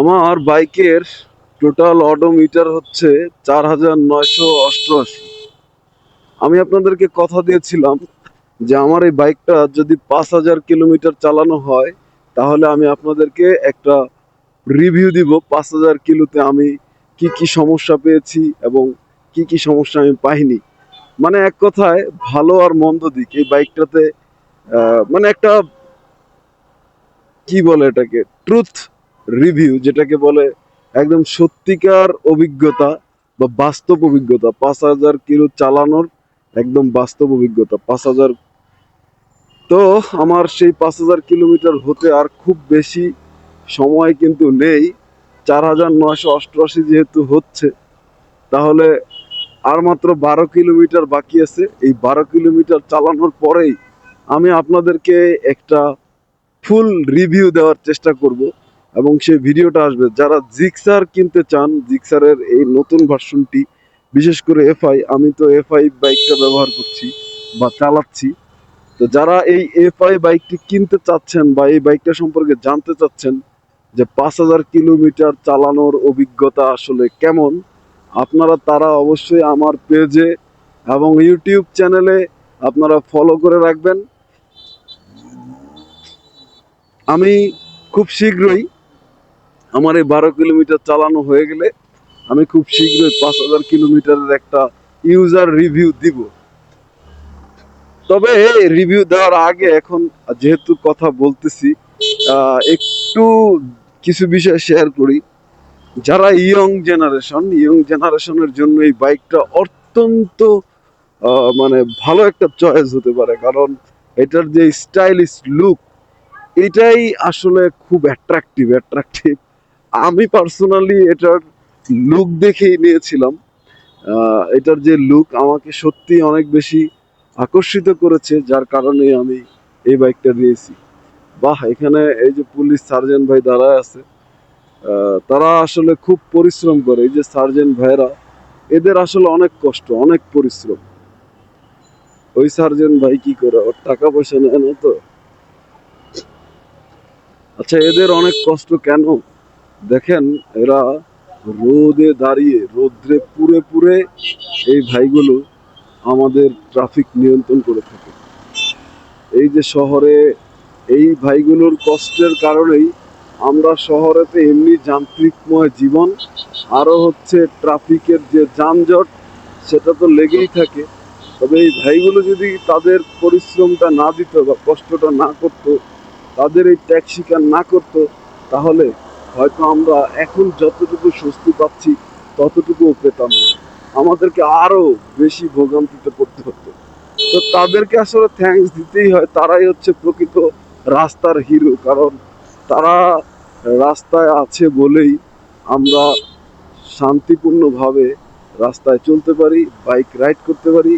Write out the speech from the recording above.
আমার বাইকের total odometer হচ্ছে চার হাজার নয়শো অষ্টআশি। আমি আপনাদেরকে কথা দিয়েছিলাম যে আমার এই বাইকটা যদি পাঁচ হাজার কিলোমিটার চালানো হয়, তাহলে আমি আপনাদেরকে একটা রিভিউ দিব পাঁচ হাজার কিলোতে আমি কি কি সমস্যা পেয়েছি এবং কি কি সমস্যা আমি পাইনি। মানে এক কথায় ভালো আর মন্দ দিক, এই বাইকটাতে মানে একটা কি বলে এটাকে ট্রুথ রিভিউ যেটাকে বলে একদম সত্যিকার অভিজ্ঞতা বা বাস্তব অভিজ্ঞতা। পাঁচ হাজার কিলো চালানোর একদম বাস্তব অভিজ্ঞতা, পাঁচ হাজার। তো আমার সেই পাঁচ হাজার কিলোমিটার হতে আর খুব বেশি সময় কিন্তু নেই। চার হাজার নয়শো অষ্টআশি যেহেতু হচ্ছে, তাহলে আর মাত্র বারো কিলোমিটার বাকি আছে। এই বারো কিলোমিটার চালানোর পরেই আমি আপনাদেরকে একটা ফুল রিভিউ দেওয়ার চেষ্টা করব। এবং সেই ভিডিওটা আসবে। যারা জিক্সার কিনতে চান জিক্সারের এই নতুন ভার্সনটি বিশেষ করে এফআই আমি তো এফআই বাইকটা ব্যবহার করছি বা চালাচ্ছি। তো যারা এই এফআই বাইকটি কিনতে চাচ্ছেন বা এই বাইকটা সম্পর্কে জানতে চাচ্ছেন যে পাঁচ হাজার কিলোমিটার চালানোর অভিজ্ঞতা আসলে কেমন, আপনারা তারা অবশ্যই আমার পেজে এবং ইউটিউব চ্যানেলে আপনারা ফলো করে রাখবেন। আমি খুব শীঘ্রই আমার এই বারো কিলোমিটার চালানো হয়ে গেলে আমি খুব শীঘ্রই পাঁচ হাজার কিলোমিটারের একটা ইউজার রিভিউ দিব। তবে রিভিউ দেওয়ার আগে এখন যেহেতু কথা বলতেছি একটু কিছু বিষয় শেয়ার করি। যারা ইয়ং জেনারেশন ইয়ং জেনারেশনের জন্য এই বাইকটা অত্যন্ত মানে ভালো একটা চয়েস হতে পারে। কারণ এটার যে স্টাইলিশ লুক এটাই আসলে খুব অ্যাট্রাকটিভ অ্যাট্রাকটিভ আমি পার্সোনালি এটার লুক দেখেই নিয়েছিলাম। এটার যে লুক আমাকে সত্যি অনেক বেশি আকর্ষিত করেছে, যার কারণে আমি এই বাইকটা নিয়েছি। বাহ, এখানে এই যে পুলিশ সার্জেন্ট ভাই দাঁড়ায় আছে তারা আসলে খুব পরিশ্রম করে। এই যে সার্জেন্ট ভাইরা, এদের আসলে অনেক কষ্ট, অনেক পরিশ্রম। ওই সার্জেন্ট ভাই কি করে, ওর টাকা পয়সা নেয় না তো? আচ্ছা এদের অনেক কষ্ট কেন? দেখেন, এরা রোদে দাঁড়িয়ে, রোদ্রে পুরে পুরে এই ভাইগুলো আমাদের ট্রাফিক নিয়ন্ত্রণ করে থাকে। এই যে শহরে এই ভাইগুলোর কষ্টের কারণেই আমরা শহরেতে এমনি যান্ত্রিকময় জীবন, আরও হচ্ছে ট্রাফিকের যে যানজট, সেটা তো লেগেই থাকে। তবে এই ভাইগুলো যদি তাদের পরিশ্রমটা না দিত বা কষ্টটা না করতো, তাদের এই ত্যাগ স্বীকার না করতো, তাহলে হয়তো আমরা এখন যতটুকু স্বস্তি পাচ্ছি ততটুকুও পেতাম না আমাদেরকে আরও বেশি ভোগান্তিতে পড়তে হতো। তো তাদেরকে আসলে থ্যাঙ্কস দিতেই হয়, তারাই হচ্ছে প্রকৃত রাস্তার হিরো কারণ তারা রাস্তায় আছে বলেই আমরা শান্তিপূর্ণভাবে রাস্তায় চলতে পারি বাইক রাইড করতে পারি।